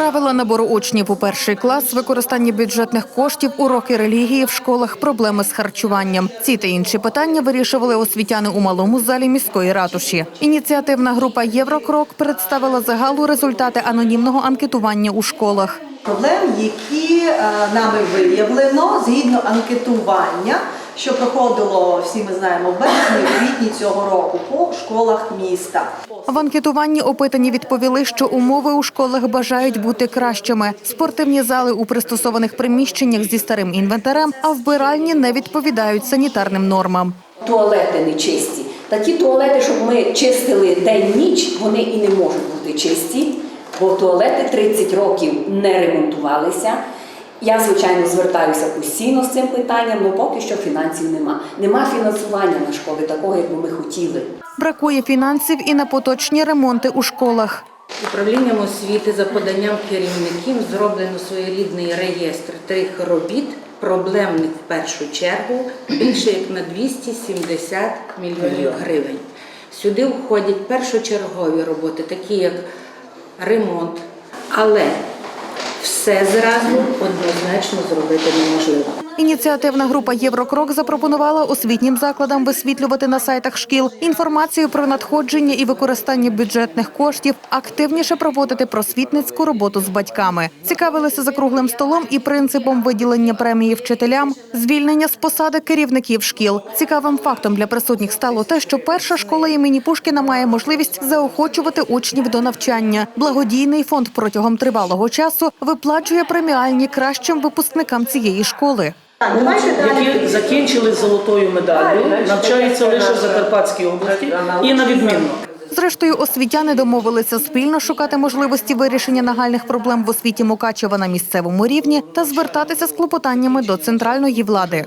Правила набору учнів у перший клас, використання бюджетних коштів, уроки релігії в школах, проблеми з харчуванням. Ці та інші питання вирішували освітяни у малому залі міської ратуші. Ініціативна група Єврокрок представила загалу результати анонімного анкетування у школах. проблем, які е, нами виявлено згідно анкетування, що проходило, всі ми знаємо, в березні, в квітні цього року по школах міста. В анкетуванні опитані відповіли, що умови у школах бажають бути кращими. Спортивні зали у пристосованих приміщеннях зі старим інвентарем, а вбиральні не відповідають санітарним нормам. туалети не чисті. Такі туалети, щоб ми чистили день-ніч, вони і не можуть бути чисті, бо туалети 30 років не ремонтувалися. Я, звичайно, звертаюся постійно з цим питанням, але поки що фінансів нема. Нема фінансування на школи такого, як би ми хотіли. Бракує фінансів і на поточні ремонти у школах. Управлінням освіти за поданням керівників зроблено своєрідний реєстр тих робіт, проблемних в першу чергу, більше як на 270 мільйонів гривень. Сюди входять першочергові роботи, такі як ремонт, але все зразу однозначно зробити неможливо. Ініціативна група Єврокрок запропонувала освітнім закладам висвітлювати на сайтах шкіл інформацію про надходження і використання бюджетних коштів, активніше проводити просвітницьку роботу з батьками. Цікавилися за круглим столом і принципом виділення премії вчителям, звільнення з посади керівників шкіл. Цікавим фактом для присутніх стало те, що перша школа імені Пушкіна має можливість заохочувати учнів до навчання. Благодійний фонд протягом тривалого часу виплачує преміальні кращим випускникам цієї школи. Які закінчили з золотою медаллю, навчаються лише в Закарпатській області і на відмінно. Зрештою, освітяни домовилися спільно шукати можливості вирішення нагальних проблем в освіті Мукачева на місцевому рівні та звертатися з клопотаннями до центральної влади.